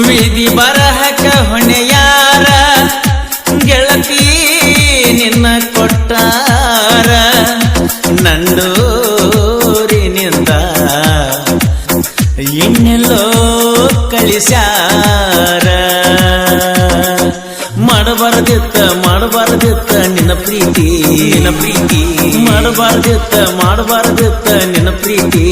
ವಿಧಿ ಬರಹಕ ಹೊಣೆಯಾರ ಗೆಳತಿ ಇನ್ನೆಲ್ಲೋ ಕಳಿಸ್ಯಾರ. ಮಾಡಬಾರದಿತ್ತ ಮಾಡಬಾರದಿತ್ತ ನಿನ್ನ ಪ್ರೀತಿ. ನಿನ್ನ ಪ್ರೀತಿ. ಮಾಡಬಾರದಿತ್ತ ಮಾಡಬಾರದಿತ್ತ ನಿನ್ನ ಪ್ರೀತಿ.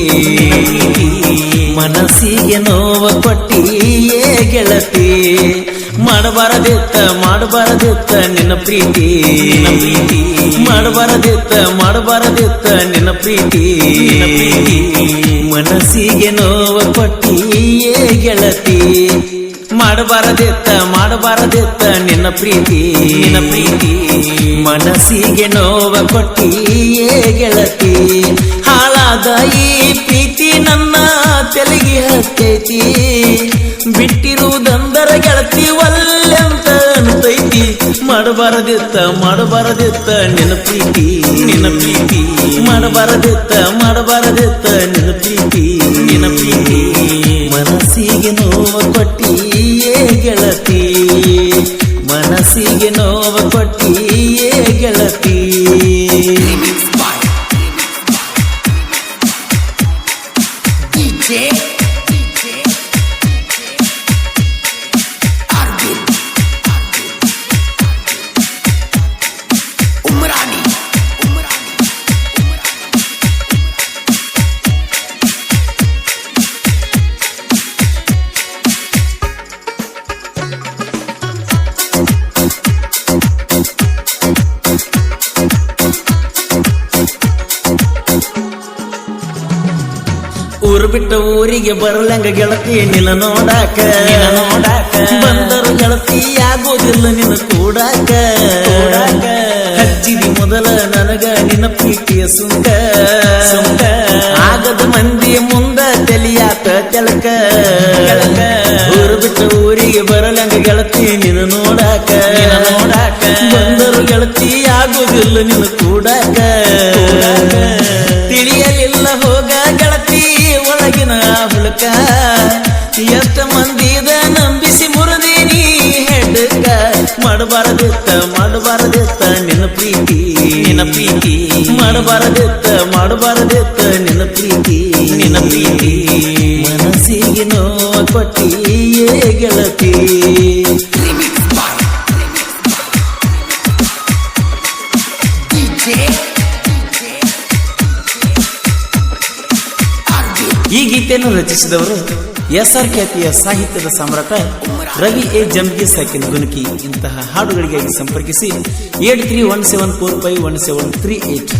ಮನಸ್ಸಿಗೆ ನೋವ ಕೊಟ್ಟಿಯೇ ಗೆಳತಿ. ಮಾಡಬಾರದಿತ್ತ ಮಾಡಬಾರದಿತ್ತ ನಿನ್ನ ಪ್ರೀತಿ. ಮಾಡಬಾರದಿತ್ತ ಮಾಡಬಾರದಿತ್ತ ನಿನ್ನ ಪ್ರೀತಿ. ಪ್ರೀತಿ. ಮನಸ್ಸಿಗೆ ನೋವ ಕೊಟ್ಟಿಯೇ ಗೆಳತಿ. ಮಾಡಬಾರದಿತ್ತ ಮಾಡಬಾರದಿತ್ತ ನಿನ್ನ ಪ್ರೀತಿ. ನಿನ್ನ ಪ್ರೀತಿ. ಮನಸ್ಸಿಗೆ ನೋವ ಕೊಟ್ಟಿಯೇ ಗೆಳತಿ. ಹಾಳಾದ ಈ ಪ್ರೀತಿ ನನ್ನ ತೆಲಿಗೆ ಹತ್ತೈತಿ. ಬಿಟ್ಟಿರುವುದಂದರ ಗೆಳತಿ ಅನ್ತೈತಿ ಮಾಡಬಾರದಿತ್ತ ಮಾಡಬಾರದಿತ್ತ ನಿನ್ನ ಪ್ರೀತಿ. ಮಾಡಬಾರದಿತ್ತ ಮಾಡಬಾರದಿತ್ತ ನಿನ್ನ ಪ್ರೀತಿ. ಮನಸ್ಸಿಗೆ ನೋವ ಕೊಟ್ಟಿಯೇ ಗೆಳತಿ. ಮನಸ್ಸಿಗೆ ನೋವ ಕೊಟ್ಟಿಯೇ ಗೆಳತಿ. ಬಿಟ್ಟ ಊರಿಗೆ ಬರಲಂಗ ಗೆಳತಿ ನಿನ್ನ ನೋಡಾಕ. ನೋಡಾಕ. ಬಂದರು ಗೆಳತಿ ಆಗೋದಿಲ್ಲ ನಿನ್ನ ಕೂಡಾಕ. ಹಚ್ಚಿದಿ ಮೊದಲ ನನಗ ನಿನ್ನ ಪ್ರೀತಿಯ ಸುಂಕ. ಸುಂಕ. ಆಗದ ಮಂದಿ ಮುಂದ ತೆಲಿಯಾತ ತೆಲಕ ಊರು ಬಿಟ್ಟ ಊರಿಗೆ ಬರಲಂಗ ಗೆಳತಿ ನಿನ್ನ ನೋಡಾಕ. ನೋಡಾಕ. ಬಂದರು ಗೆಳತಿ ಆಗೋದಿಲ್ಲ ನಿನ್ನ ಕೂಡಾಕ. ಮಾಡಬಾರದಿತ್ತ ಮಾಡಬಾರದಿತ್ತ ನಿನ್ನ ಪ್ರೀತಿ. ನಿನ್ನ ಪ್ರೀತಿ. ಮಾಡಬಾರದಿತ್ತ ಮಾಡಬಾರದಿತ್ತ ನಿನ್ನ ಪ್ರೀತಿ. ನಿನ್ನ ಪ್ರೀತಿ. ಮನಸ್ಸಿಗೆ ನೋವ ಕೊಟ್ಟಿಯೇ ಗೆಳತಿ. ಈ ಗೀತೆಯನ್ನು ರಚಿಸಿದವರು ಎಸ್ ಆರ್ ಖ್ಯಾತಿಯ ಸಾಹಿತ್ಯದ ಸಾಮ್ರಾಟ ರವಿ ಎ. ಜಮ್ಗೆ ಸಾಕಿನ ಗುನುಕಿ ಇಂತಹ ಹಾಡುಗಳಿಗಾಗಿ ಸಂಪರ್ಕಿಸಿ eight three one seven four five one seven three eight.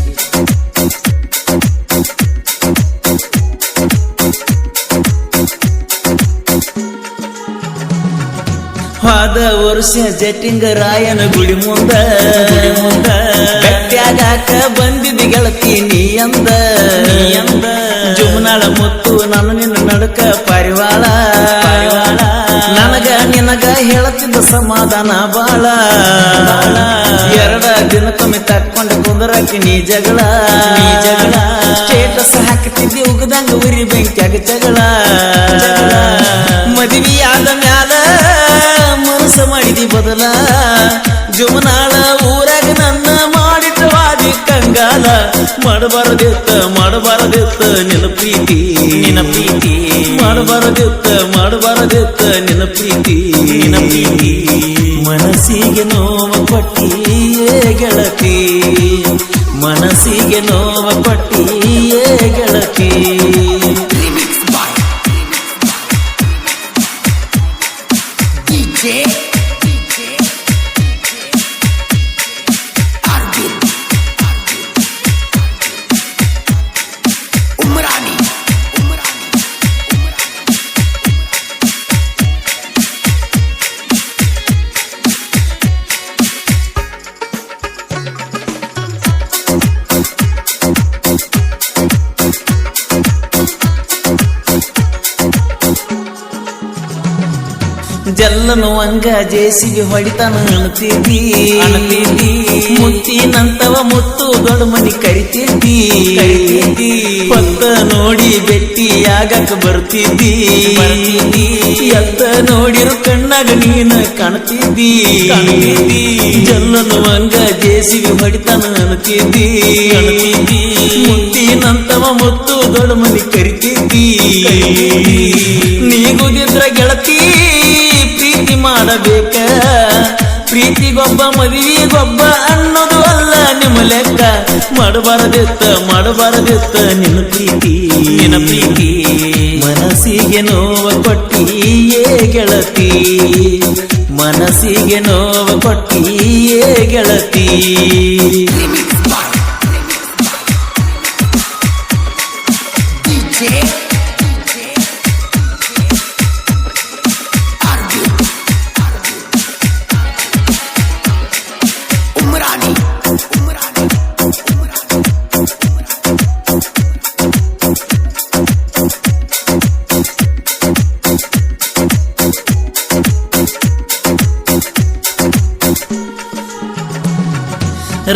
ಹೋದ ವರ್ಷ ಜಟಿಂಗ ರಾಯನ ಗುಡಿ ಮುಂದ. ಗಟ್ಟ್ಯಾಗಾಕ ಬಂದಿದ್ದ ಗೆಳತಿ ನೀ ಅಂದ. ಜುಮ್ನಾಳ ಮುತ್ತು ನಾನು ನಿನ್ನ ನಡಕ ಸಮಾಧಾನ ಬಾಳ. ಎರಡ ದಿನಕ್ಕೊಮ್ಮೆ ತಕ್ಕೊಂಡು ಕುಂದರಾಕಿ ನೀ ಜಗಳ. ಜಗಳ. ಸ್ಟೇಟಸ್ ಹಾಕ್ತಿದ್ದಿ ಉಗದಂಗ ಉರಿ ಬೆಂಕಿಯಾಗ ಜಗಳ. ಮದುವೆಯಾದ ಮ್ಯಾಲ ಮನಸ್ಸು ಮಾಡಿದಿ ಬದಲ. ಜುಮನಾಳ ಮಾಡಬಾರದಿತ್ತ ಮಾಡಬಾರದಿತ್ತ ನಿನ್ನ ಪ್ರೀತಿ ನಿನ್ನ ಪ್ರೀತಿ ಮಾಡಬಾರದಿತ್ತ ಮಾಡಬಾರದಿತ್ತ ನಿನ್ನ ಪ್ರೀತಿ ನಿನ್ನ ಪ್ರೀತಿ ಮನಸ್ಸಿಗೆ ನೋವ ಕೊಟ್ಟಿಯೇ ಗೆಳತಿ ಮನಸ್ಸಿಗೆ ನೋವ ಕೊಟ್ಟಿಯೇ ಗೆಳತಿ ಜಲ್ಲನು ಅಂಗ ಜೇಸಿಗೆ ಹೊಡಿತಾನ ಅಣತಿದ್ದಿ ಮುತ್ತಿ ಮುತ್ತಿನಂತವ ಮುತ್ತು ದೊಡ್ಡ ಮನಿ ಕರಿತಿದ್ದಿ ಕರಿತಿದ್ದಿ ಪತ್ತ ನೋಡಿ ಬೆಟ್ಟಿ ಆಗಕ್ ಬರ್ತಿದ್ದಿ ಎತ್ತ ನೋಡಿರು ಕಣ್ಣಾಗ ನೀನ ಕಾಣ್ತಿದ್ದಿ ಕಾಣ್ತಿದ್ದಿ ಜಲ್ಲನು ಅಂಗ ಜೇಸಿಗೆ ಹೊಡಿತಾನ ಅಣತಿದ್ದಿ ಮುತ್ತಿ ಮುತ್ತಿನಂತವ ಮುತ್ತು ದೊಡ್ಡ ಮನಿ ಕರಿತಿದ್ದಿ ನೀಗುದಿದ್ರ ಗೆಳತಿ. ಮಾಡಬೇಕ? ಪ್ರೀತಿಗೊಬ್ಬ, ಮದುವೆಗೊಬ್ಬ ಅನ್ನೋದು ಅಲ್ಲ ನಿಮ್ಮ ಲೆಕ್ಕ. ಮಾಡಬಾರದಿತ್ತ ಮಾಡಬಾರದಿತ್ತ ನಿನ್ನ ಪ್ರೀತಿ ನಿನ್ನ ಪ್ರೀತಿ. ಮನಸ್ಸಿಗೆ ನೋವ ಕೊಟ್ಟಿಯೇ ಗೆಳತಿ. ಮನಸ್ಸಿಗೆ ನೋವ ಕೊಟ್ಟಿಯೇ ಗೆಳತಿ.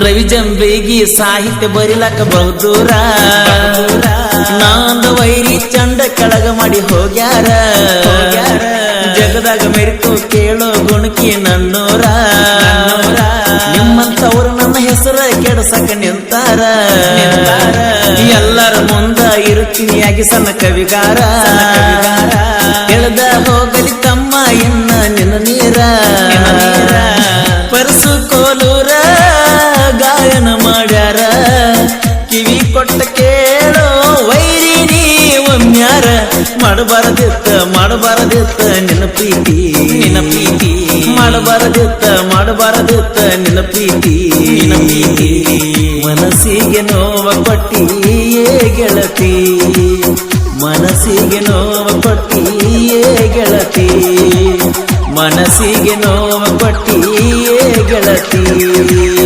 ರವಿ ಜಂಬೇಗಿ ಸಾಹಿತ್ಯ ಬರಿಲಕ ಬಹುದೂರ. ನಾಂದ ವೈರಿ ಚಂಡ ಕೆಳಗ ಮಾಡಿ ಹೋಗ್ಯಾರ. ಜಗದಾಗ ಮೆರಿತು ಕೇಳು ಗುಣಕಿ ನನ್ನೋರ. ನಿಮ್ಮಂತವ್ರು ನನ್ನ ಹೆಸರ ಕೆಡಸಕ ನಿಂತಾರ. ಎಲ್ಲರ ಮುಂದ ಇರುತ್ತೀನಿ ಸಣ್ಣ ಕವಿಗಾರ. ಎಳ್ದ ಹೋಗಲಿ ತಮ್ಮ ಎನ್ನ ನಿನ್ನ ನೀರ. ಪರಸು ಕೋಲೂರ ಗಾಯನ ಮಾಡ್ಯಾರ. ಕಿವಿ ಕೊಟ್ಟ ಕೇಳೋ ವೈರಿ ನೀ ಒಮ್ಮ್ಯಾರ ಮಾಡಬಾರದಿತ್ತ ಮಾಡಬಾರದಿತ್ತ ನಿನ್ನ ಪ್ರೀತಿ. ನಿನ್ನ ಪ್ರೀತಿ. ಮಾಡಬಾರದಿತ್ತ ಮಾಡಬಾರದಿತ್ತ ನಿನ್ನ ಪ್ರೀತಿ. ನಿನ್ನ ಪ್ರೀತಿ. ಮನಸ್ಸಿಗೆ ನೋವ ಕೊಟ್ಟಿಯೇ ಗೆಳತಿ. ಮನಸ್ಸಿಗೆ ನೋವ ಕೊಟ್ಟಿಯೇ ಗೆಳತಿ. ಮನಸ್ಸಿಗೆ ನೋವ ಕೊಟ್ಟಿಯೇ ಗೆಳತಿ.